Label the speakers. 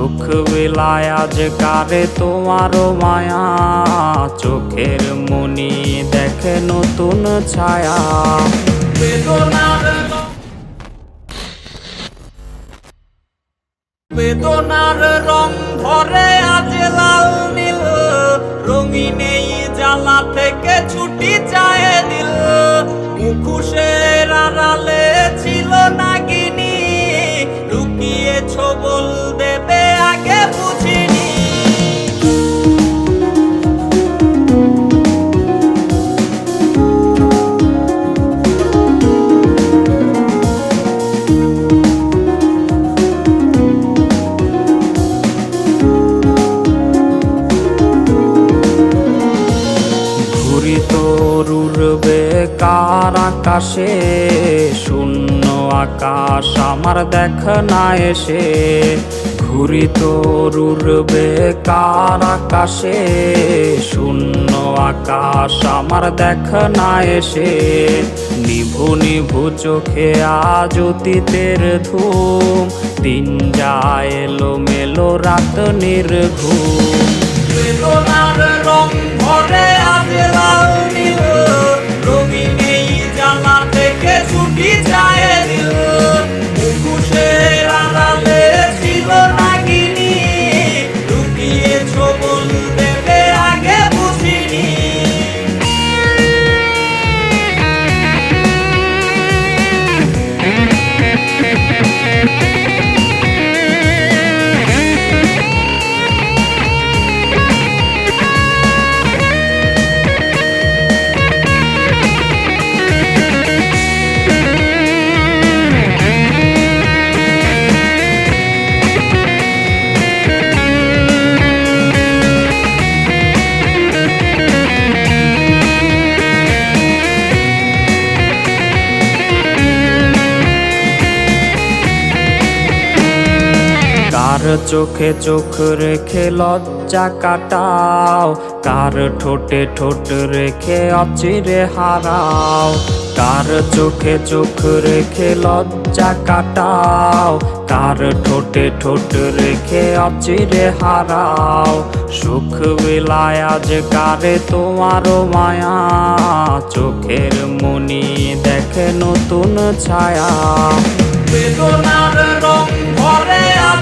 Speaker 1: সুখ বিলায় আজ কারে তোমারও মায়া। চোখের মনি দেখে নতুন ছায়া। বেদনার রং ধরে আজ লাল নীল। রঙিন জ্বালা থেকে ছুটি বেকার আকাশে, শূন্য আকাশ আমার দেখ না এসে। ঘুরি তরুর বেকার আকাশে, শূন্য আকাশ আমার দেখ না এসে। নিভু নিভু চোখে আজ অতীতের ধুম, দিন যায় এলো মেলো রাত নির্ঘুম। কার চোখে চোখ রেখে লজ্জা কাটাও? কার ঠোঁটে ঠোঁট রেখে অচিরে হারাও? কার চোখে চোখ রেখে লজ্জা কাটাও? কার ঠোঁটে ঠোঁট রেখে অচিরে হারাও? সুখ বিলায় আজ কারে তোমারও মায়া? চোখের মনি দেখে নতুন ছায়া। বেদনার রং